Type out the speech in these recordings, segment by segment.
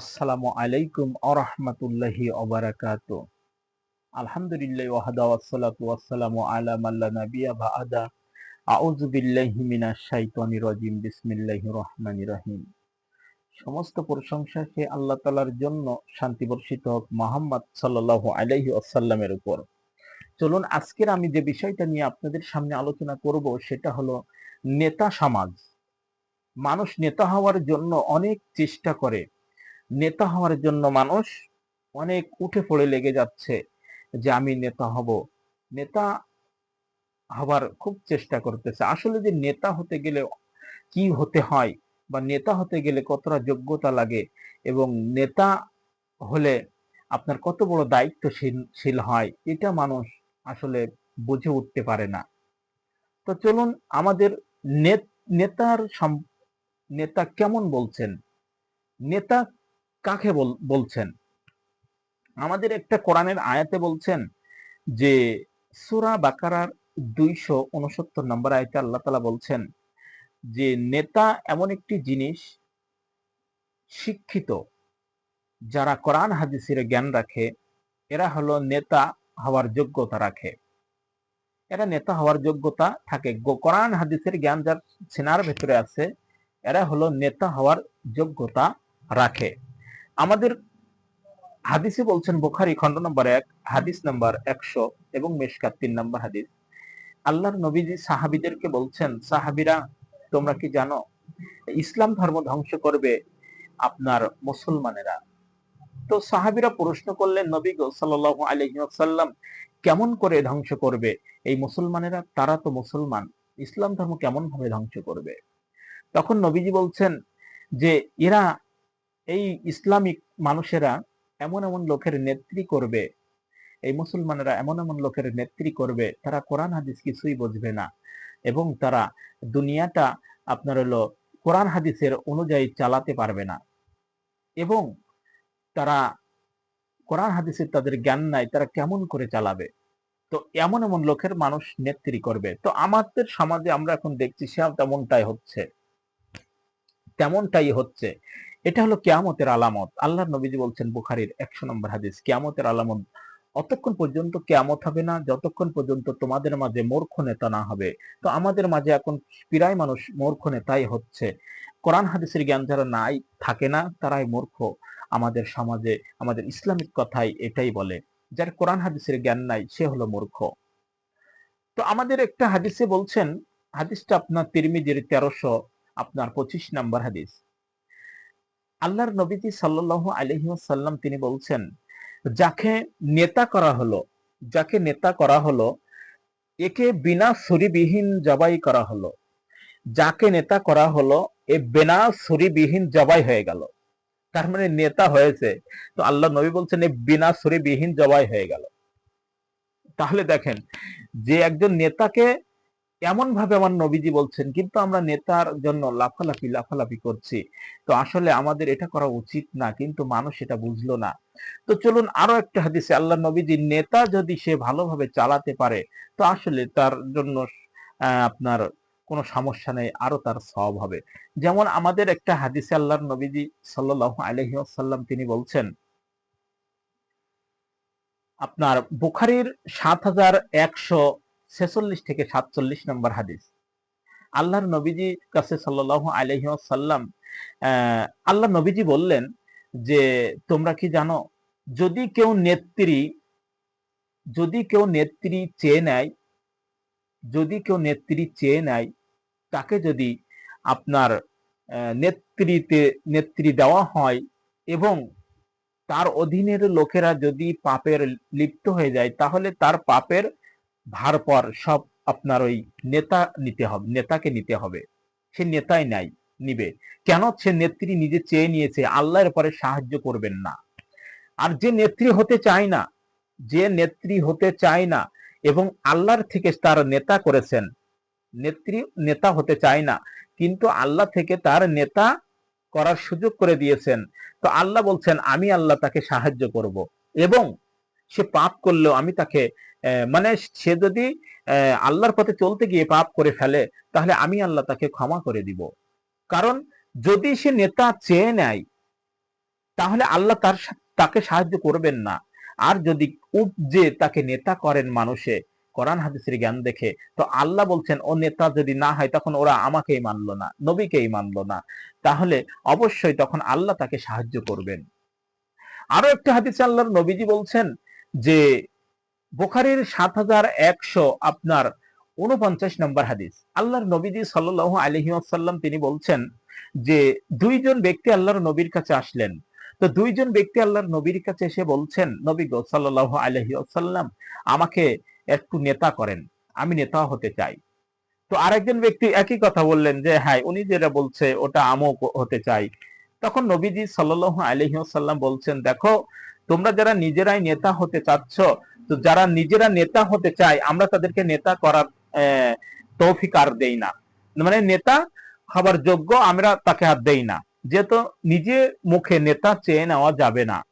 আসসালামু আলাইকুম আরহামতুল্লাহি অবরাকাত আলহামদুলিল্লাহ ওয়াহাদা ওয়াসসালাতু ওয়াসসালামু আলা মাল্লা নাবিয়া বাআদা আউযু বিল্লাহি মিনাশ শাইতানির রাজিম। বিসমিল্লাহির রহমানির রহিম। সমস্ত প্রশংসা সে আল্লাহ তাআলার জন্য শান্তি বর্ষিত হোক মুহাম্মদ সাল্লাল্লাহু আলাইহি ওয়াসাল্লামের উপর। চলুন, আজকের আমি যে বিষয়টা নিয়ে আপনাদের সামনে আলোচনা করব সেটা হলো নেতা সমাজ। মানুষ নেতা হওয়ার জন্য অনেক চেষ্টা করে। নেতা হওয়ার জন্য মানুষ অনেক উঠে পড়ে লেগে যাচ্ছে যে আমি নেতা হব। নেতা হবার খুব চেষ্টা করতেছে। আসলে যে নেতা হতে গেলে কি হতে হয় বা নেতা হতে গেলে কতটা যোগ্যতা লাগে এবং নেতা হলে আপনার কত বড় দায়িত্বশীল হয়, এটা মানুষ আসলে বুঝে উঠতে পারে না। তো চলুন আমাদের নেতার নেতা কেমন বলছেন? নেতা কাকে বলছেন? আমাদের একটা কোরআনের আয়াতে বলছেন যে, সুরা বাকারার দুইশো উনসত্তর নম্বর আয়তে আল্লাহ তালা বলছেন যে, নেতা এমন একটি জিনিস শিক্ষিত যারা কোরআন হাদিসের জ্ঞান রাখে, এরা হলো নেতা হওয়ার যোগ্যতা রাখে। এরা নেতা হওয়ার যোগ্যতা থাকে। কোরআন হাদিসের জ্ঞান যার সেনার ভেতরে আছে, এরা হলো নেতা হওয়ার যোগ্যতা রাখে। আমাদের হাদিসে বলছেন বোখারি খন্ড নম্বর এক, হাদিস নম্বর একশো এবং মেশকাত তিন নম্বর হাদিস। আল্লাহর নবীজি সাহাবিদেরকে বলছেন, সাহাবিরা, তোমরা কি জানো, ইসলাম ধর্ম ধ্বংস করবে আপনার মুসলমানেরা? তো সাহাবিরা প্রশ্ন করলেন, নবী গো সাল্লাহ আলহিসাল্লাম কেমন করে ধ্বংস করবে? এই মুসলমানেরা, তারা তো মুসলমান, ইসলাম ধর্ম কেমন ভাবে ধ্বংস করবে? তখন নবীজি বলছেন যে, এরা এই ইসলামিক মানুষেরা এমন এমন লোকের নেত্রী করবে, এই মুসলমানেরা এমন এমন লোকের নেত্রী করবে, তারা কোরআন হাদিস কিছুই বুঝবে না। এবং তারা দুনিয়াটা আপনার হলো কোরআন হাদিসের অনুযায়ী চালাতে পারবে না। এবং তারা কোরআন হাদিসের তাদের জ্ঞান নাই, তারা কেমন করে চালাবে? তো এমন এমন লোকের মানুষ নেত্রী করবে। তো আমাদের সমাজে আমরা এখন দেখছি সে তেমনটাই হচ্ছে। তেমনটাই হচ্ছে। এটা হলো কেয়ামতের আলামত। আল্লাহ নবীজি বলছেন বুখারির একশো নম্বর হাদিস, কেয়ামতের আলামত, অতক্ষণ পর্যন্ত কেয়ামত হবে না, যতক্ষণ পর্যন্ত তোমাদের মাঝে মূর্খ নেতা না হবে। তো আমাদের মাঝে এখন প্রায় মানুষ মূর্খ নেতাই হচ্ছে। কোরআন হাদিসের জ্ঞান যারা নাই, থাকে না, তারাই মূর্খ। আমাদের সমাজে, আমাদের ইসলামিক কথাই এটাই বলে, যার কোরআন হাদিসের জ্ঞান নাই, সে হলো মূর্খ। তো আমাদের একটা হাদিসে বলছেন, হাদিসটা আপনার তিরমিজির তেরোশো, আপনার পঁচিশ নাম্বার হাদিস। আল্লাহর নবীজি সাল্লাহ আলহিসাল্লাম তিনি বলছেন, যাকে নেতা করা হলো, যাকে নেতা করা হলো, একে বিনা ছুরিবিহীন জবাই করা হলো। যাকে নেতা করা হলো, এ বিনা ছুরিবিহীন জবাই হয়ে গেল। তার মানে নেতা হয়েছে। তো আল্লাহ নবী বলছেন, এ বিনা ছুরিবিহীন জবাই হয়ে গেল। তাহলে দেখেন, যে একজন নেতাকে এমন ভাবে আমার নবীজি বলছেন, কিন্তু আমরা নেতার জন্য লাফালাফি লাফালাফি করছি। তো আসলে আমাদের এটা করা উচিত না, কিন্তু মানুষ এটা বুঝলো না। তো চলুন আরও একটা হাদিসে, আল্লাহ নবীজি নেতা যদি সে ভালোভাবে চালাতে পারে, তো আসলে তার জন্য আপনার কোনো সমস্যা নেই, আরও তার সব হবে। যেমন আমাদের একটা হাদিসে আল্লাহর নবীজি সাল্লাহ আলহিহাল্লাম তিনি বলছেন, আপনার বুখারির সাত হাজার একশো ছেচল্লিশ থেকে সাতচল্লিশ নম্বর হাদিস। আল্লাহর নবীজি কাছে সাল্লাহ আলহিসাল্লাম আল্লাহ নবীজি বললেন যে, তোমরা কি জানো, যদি কেউ নেত্রী, যদি কেউ নেত্রী চেয়ে নেয়, যদি কেউ নেত্রী চেয়ে নেয়, তাকে যদি আপনার নেত্রীতে, নেত্রী দেওয়া হয় এবং তার অধীনের লোকেরা যদি পাপের লিপ্ত হয়ে যায়, তাহলে তার পাপের ভার পর সব আপনার ওই নেতা নিতে হবে, নেতাকে নিতে হবে। সে নেতাই নাই, নিবে। কেন? সে নেত্রী নিজে চেয়ে নিয়েছে, আল্লাহর পরে সাহায্য করবেন না। আর যে নেত্রী হতে চায় না, যে নেত্রী হতে চায় না, এবং আল্লাহর থেকে তার নেতা করেছেন, নেত্রী, নেতা হতে চায় না, কিন্তু আল্লাহ থেকে তার নেতা করার সুযোগ করে দিয়েছেন। তো আল্লাহ বলছেন, আমি আল্লাহ তাকে সাহায্য করব। এবং সে পাপ করলেও আমি তাকে মানে সে যদি আল্লাহর পথে চলতে গিয়ে পাপ করে ফেলে, তাহলে আমি আল্লাহ তাকে ক্ষমা করে দিব। কারণ যদি সে নেতা চেয়ে নেয়, তাহলে আল্লাহ তার তাকে সাহায্য করবেন না। আর যদি উপজে তাকে নেতা করেন মানুষে, কোরআন হাদিসের জ্ঞান দেখে, তো আল্লাহ বলছেন, ও নেতা যদি না হয়, তখন ওরা আমাকেই মানলো না, নবীকেই মানলো না। তাহলে অবশ্যই তখন আল্লাহ তাকে সাহায্য করবেন। আরও একটা হাদিসে আল্লাহর নবীজি বলছেন যে বোখারির সাত হাজার একশো আপনার উনপঞ্চাশ নম্বর হাদিস। আল্লাহর নবীজি সাল্লাহ আলহি আসাল্লাম তিনি বলছেন যে, দুইজন ব্যক্তি আল্লাহর নবীর কাছে আসলেন। তো দুইজন ব্যক্তি আল্লাহর নবীর কাছে এসে বলছেন, নবী গো সাল্লাহ আলহি আসাল্লাম আমাকে একটু নেতা করেন, আমি নেতা হতে চাই। তো আরেকজন ব্যক্তি একই কথা বললেন যে হ্যাঁ উনি যেটা বলছে, ওটা আমও হতে চাই। তখন নবীজি সাল্লাহ আলহিহাল্লাম বলছেন, দেখো, তোমরা যারা নিজেরাই নেতা হতে চাচ্ছ তো যারা নিজেরা নেতা হতে চায়, আমরা তাদেরকে নেতা করার তৌফিক আর দেই না। মানে নেতা হবার যোগ্য আমরা তাকে আর দেই না। যেহেতু নিজে মুখে নেতা চেয়ে নেওয়া যাবে না।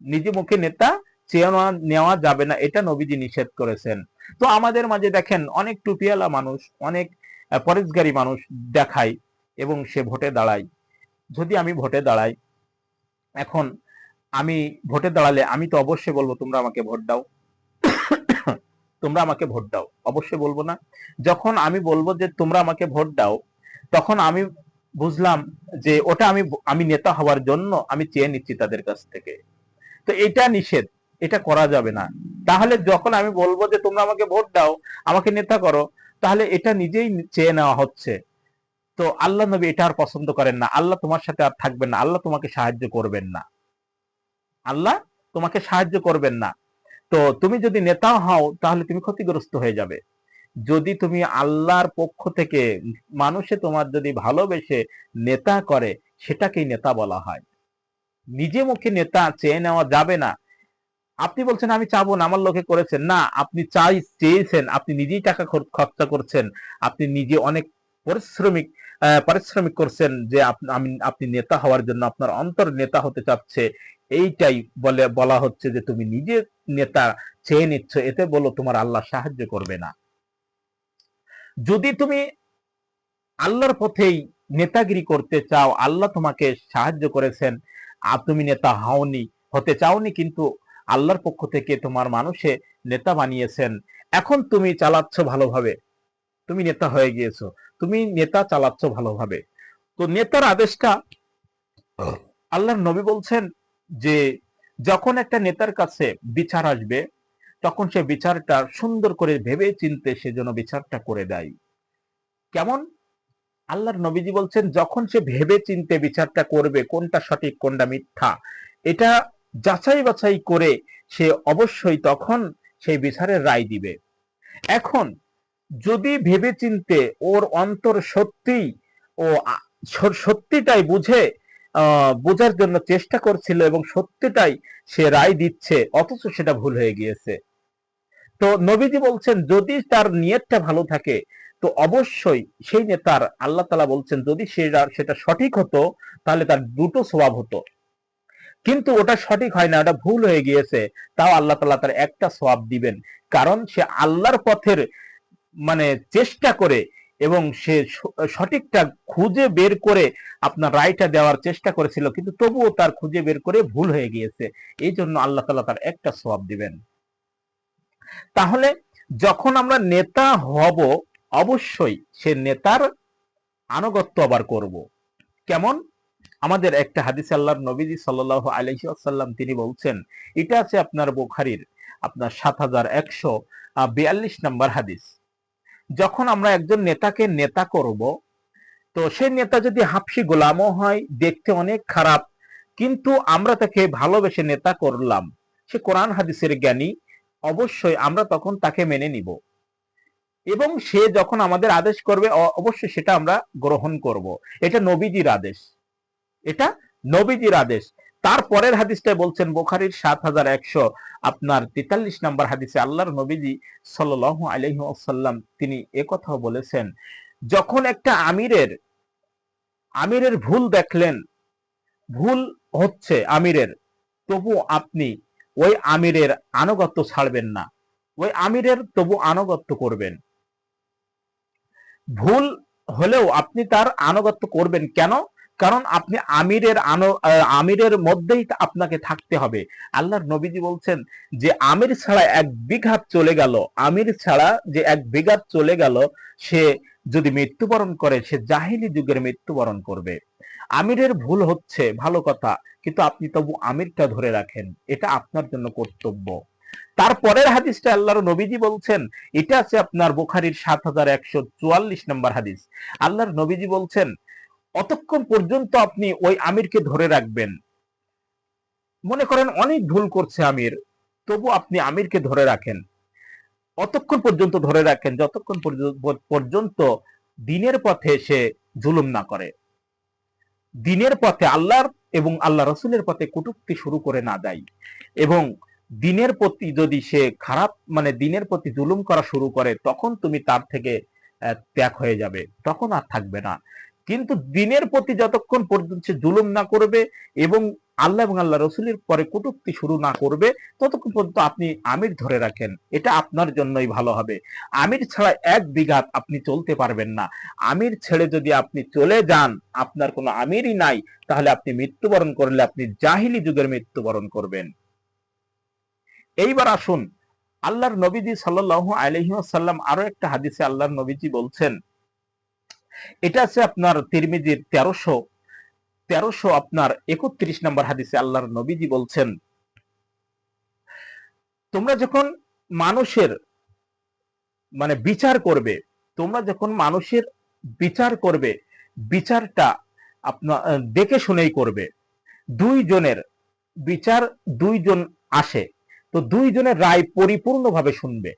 নিজে মুখে নেতা চেয়ে নেওয়া- যাবে না, এটা নবীজি নিষেধ করেছেন। তো আমাদের মাঝে দেখেন, অনেক টুপিয়ালা মানুষ, অনেক পরেশগারী মানুষ দেখায় এবং সে ভোটে দাঁড়ায়। যদি আমি ভোটে দাঁড়াই, এখন আমি ভোটে দাঁড়ালে আমি তো অবশ্যই বলব, তোমরা আমাকে ভোট দাও। তোমরা আমাকে ভোট দাও। অবশ্যই বলব না। যখন আমি বলব যে তোমরা আমাকে ভোট দাও, তখন আমি বুঝলাম যে ওটা আমি আমি নেতা হওয়ার জন্য আমি চেয়ে নিচ্ছি তাদের কাছ থেকে। তো এটা নিষেধ, এটা করা যাবে না। তাহলে যখন আমি বলব যে তোমরা আমাকে ভোট দাও, আমাকে নেতা করো, তাহলে এটা নিজেই চেয়ে নেওয়া হচ্ছে। তো আল্লাহ নবী এটা আর পছন্দ করেন না। আল্লাহ তোমার সাথে আর থাকবেন না। আল্লাহ তোমাকে সাহায্য করবেন না। আল্লাহ তোমাকে সাহায্য করবেন না। তো তুমি যদি নেতা হও, তাহলে তুমি ক্ষতিগ্রস্ত হয়ে যাবে। যদি তুমি আল্লাহর পক্ষ থেকে মানুষে তোমার যদি ভালোবেসে নেতা করে, সেটাকেই নেতা বলা হয়। নিজে মুখে নেতা চেয়ে নেওয়া যাবে না। আপনি বলছেন, আমি চাবো না, আমার লোকে করেছেন। না, আপনি চাই, চেয়েছেন, আপনি নিজেই টাকা খর- খরচা করছেন। আপনি নিজে অনেক পরিশ্রমিক পারিশ্রমিক করছেন যে আমি, আপনি নেতা হওয়ার জন্য আপনার অন্তর নেতা হতে চাচ্ছে, এইটাই বলে, বলা হচ্ছে যে তুমি নিজে নেতা চেয়ে নিচ্ছ, এতে বলো তোমার আল্লাহ সাহায্য করবে না। যদি তুমি আল্লাহর পথেই নেতাগিরি করতে চাও, আল্লাহ তোমাকে সাহায্য করেছেন, আর তুমি নেতা হওনি, হতে চাওনি কিন্তু আল্লাহর পক্ষ থেকে তোমার মানুষে নেতা বানিয়েছেন, এখন তুমি চালাচ্ছ ভালোভাবে। তুমি নেতা হয়ে গিয়েছো, তুমি নেতা চালাচ্ছ ভালোভাবে। তো নেতার আদেশটা আল্লাহর নবী বলছেন যে, যখন একটা নেতার কাছে বিচার আসবে, তখন সে বিচারটা সুন্দর করে ভেবে চিনতে সে যেন বিচারটা করে দেয়। কেমন? আল্লাহর নবীজি বলছেন, যখন সে ভেবে চিনতে বিচারটা করবে, কোনটা সঠিক, কোনটা মিথ্যা, এটা যাচাই বাছাই করে সে অবশ্যই তখন সেই বিচারের রায় দিবে। এখন যদি ভেবে চিনতে ওর অন্তর সত্যি ও সত্যিটাই বুঝে বোঝার জন্য চেষ্টা করছিল এবং সত্যিটাই সে রায় দিচ্ছে, অথচ সেটা ভুল হয়ে গিয়েছে। তো নবীজি বলছেন, যদি তার নিয়তটা ভালো থাকে, তো অবশ্যই সেই নেতার আল্লাহ তালা বলছেন, যদি সেটা সেটা সঠিক হতো, তাহলে তার দুটো স্বভাব হতো। কিন্তু ওটা সঠিক হয় না, ওটা ভুল হয়ে গিয়েছে, তাও আল্লাহ তালা তার একটা সওয়াব দিবেন। কারণ সে আল্লাহর পথের মানে চেষ্টা করে এবং সে সঠিকটা খুঁজে বের করে আপনার রায়টা দেওয়ার চেষ্টা করেছিল, কিন্তু তবুও তার খুঁজে বের করে ভুল হয়ে গিয়েছে। এই জন্য আল্লাহ তালা তার একটা সওয়াব দিবেন। তাহলে যখন আমরা নেতা হব, অবশ্যই সে নেতার আনুগত্য আবার করব। কেমন? আমাদের একটা হাদিস আল্লাহ নবীজি সাল্লাহ আলহি আসাল্লাম তিনি বলছেন, এটা আছে আপনার বুখারির, আপনার সাত হাজার একশো বিয়াল্লিশ নম্বর হাদিস। যখন আমরা একজন নেতাকে নেতা করব, তো সে নেতা যদি হাফসি গোলামও হয়, দেখতে অনেক খারাপ। কিন্তু আমরা তাকে ভালোবেসে নেতা করলাম। সে কোরআন হাদিসের জ্ঞানী, অবশ্যই আমরা তখন তাকে মেনে নিব। এবং সে যখন আমাদের আদেশ করবে অবশ্যই সেটা আমরা গ্রহণ করব। এটা নবীজির আদেশ। এটা নবীজির আদেশ। তারপরের হাদিসটা বলছেন বোখারির সাত হাজার একশো। আপনার তেতাল্লিশ নম্বর হাদিসে আল্লাহর নবীজি সাল্লাহ আলহিসাল্লাম তিনি একথাও বলেছেন, যখন একটা আমিরের আমিরের ভুল দেখলেন, ভুল হচ্ছে আমিরের, তবু আপনি ওই আমিরের আনুগত্য ছাড়বেন না, ওই আমিরের তবু আনুগত্য করবেন। ভুল হলেও আপনি তার আনুগত্য করবেন কেন? কারণ আপনি আমিরের আমিরের মধ্যেই আপনাকে থাকতে হবে। আল্লাহর নবীজি বলছেন যে, আমির ছাড়া এক বিঘাত চলে গেল। আমির ছাড়া যে এক বিঘাত চলে গেল, সে যদি মৃত্যুবরণ করে, সে জাহিলি যুগের মৃত্যুবরণ করবে। আমিরের ভুল হচ্ছে, ভালো কথা, কিন্তু আপনি তবু আমিরটা ধরে রাখেন। এটা আপনার জন্য কর্তব্য। তারপরের হাদিসটা আল্লাহর নবীজি বলছেন, এটা আছে আপনার বুখারির সাত হাজার একশো চুয়াল্লিশ নম্বর হাদিস। আল্লাহর নবীজি বলছেন অতক্ষণ পর্যন্ত আপনি ওই আমিরকে ধরে রাখবেন। মনে করেন অনেক ভুল করছে আমির, তবু আপনি আমিরকে ধরে রাখেন। অতক্ষণ পর্যন্ত ধরে রাখেন, যতক্ষণ পর্যন্ত দিনের পথে সে জুলুম না করে। দিনের পথে আল্লাহর এবং আল্লাহ রসুলের পথে কটূক্তি শুরু করে না দেয় এবং দিনের প্রতি যদি সে খারাপ মানে দিনের প্রতি জুলুম করা শুরু করে, তখন তুমি তার থেকে ত্যাগ হয়ে যাবে, তখন আর থাকবে না। কিন্তু দিনের প্রতি যতক্ষণ পর্যন্ত সে জুলুম না করবে এবং আল্লাহ এবং আল্লাহ রসুলের পরে কটূক্তি শুরু না করবে, ততক্ষণ পর্যন্ত আপনি আমির ধরে রাখেন। এটা আপনার জন্যই ভালো হবে। আমির ছাড়া এক বিঘাত আপনি চলতে পারবেন না। আমির ছেড়ে যদি আপনি চলে যান, আপনার কোনো আমিরই নাই, তাহলে আপনি মৃত্যুবরণ করলে আপনি জাহিলি যুগের মৃত্যুবরণ করবেন। এইবার আসুন, আল্লাহর নবীজি সাল্লাহ আলহিহাসাল্লাম আরও একটা হাদিসে আল্লাহর নবীজি বলছেন এটা আছে আপনার তিরমিজির তেরোশো তেরোশো আপনার একত্রিশ নম্বর হাদিসে আল্লাহর নবীজি বলছেন, তোমরা যখন মানুষের মানে বিচার করবে, তোমরা যখন মানুষের বিচার করবে, বিচারটা আপনার দেখে শুনেই করবে দুইজনের বিচার দুইজন আসে, তো দুইজনের রায় পরিপূর্ণভাবে শুনবে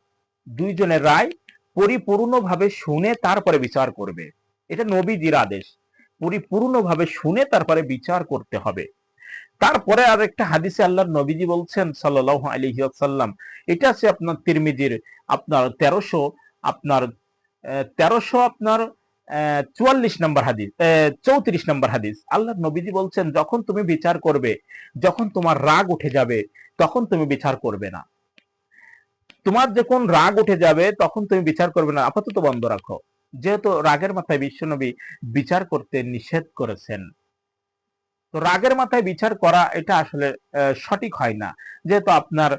দুইজনের রায় পরিপূর্ণভাবে শুনে তারপরে বিচার করবে। এটা নবীজির আদেশ। পরিপূর্ণভাবে শুনে তারপরে বিচার করতে হবে। তারপরে আর একটা হাদিসে আল্লাহর নবীজি বলছেন সাল্লাল্লাহু আলাইহি ওয়াসাল্লাম, এটা আছে আপনার তিরমিজির আপনার তেরোশো আপনার তেরোশো আপনার চুয়াল্লিশ নম্বর হাদিস চৌত্রিশ নম্বর হাদিস। আল্লাহর নবীজি বলছেন, যখন তুমি বিচার করবে, যখন তোমার রাগ উঠে যাবে, তখন তুমি বিচার করবে না। তোমার যখন রাগ উঠে যাবে, তখন তুমি বিচার করবে না। আপাতত বন্ধ রাখো। যেহেতু রাগের মাথায় বিশ্বনবী বিচার করতে নিষেধ করেছেন। তো রাগের মাথায় বিচার করা এটা আসলে সঠিক হয় না। যেহেতু আপনার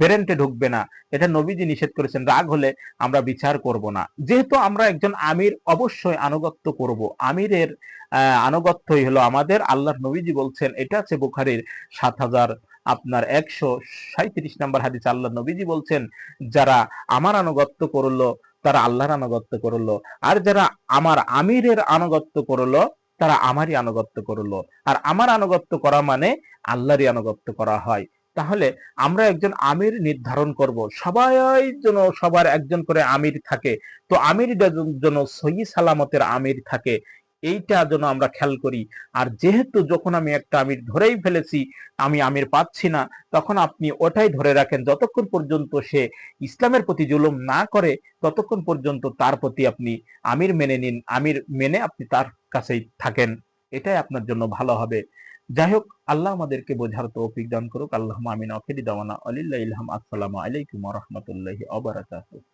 বেরেন্টে ঢুকবে না, এটা নবীজি নিষেধ করেছেন, রাগ হলে আমরা বিচার করব না। যেহেতু আমরা একজন আমির, অবশ্যই আনুগত্য করব। আমিরের আনুগত্যই হলো আমাদের। আল্লাহর নবীজি বলছেন, এটা আছে বুখারির সাত হাজার, আপনার একশো সাঁত্রিশ নম্বর হাদিস। আল্লাহ নবীজি বলছেন, যারা আমার আনুগত্য করল তারা আল্লাহর আনুগত্য করল। আর যারা আমার আমিরের আনুগত্য করল, তারা আমারই আনুগত্য করল। আর আমার আনুগত্য করা মানে আল্লাহরই আনুগত্য করা হয়। তাহলে আমরা একজন আমির নির্ধারণ করব। সবাই যেন সবার একজন করে আমির থাকে। তো আমির যেন সহি সালামতের আমির থাকে। এইটা যেন আমরা খেয়াল করি। আর যেহেতু যখন আমি একটা আমির ধরেই ফেলেছি, আমি আমির পাচ্ছি না, তখন আপনি ওটাই ধরে রাখেন যতক্ষণ পর্যন্ত সে ইসলামের প্রতি জুলুম না করে, ততক্ষণ পর্যন্ত তার প্রতি আপনি আমির মেনে নিন, আমির মেনে আপনি তার কাছেই থাকেন। এটাই আপনার জন্য ভালো হবে। যাই হোক, আল্লাহ আমাদেরকে বোঝার তৌফিক দান করুক। আল্লাহ আমিন। আখিরি দাওয়ানা। আলিল্লাহ ইলহাম আসসালামু আলাইকুম রাহমাতুল্লাহি ওয়া বারাকাতুহু।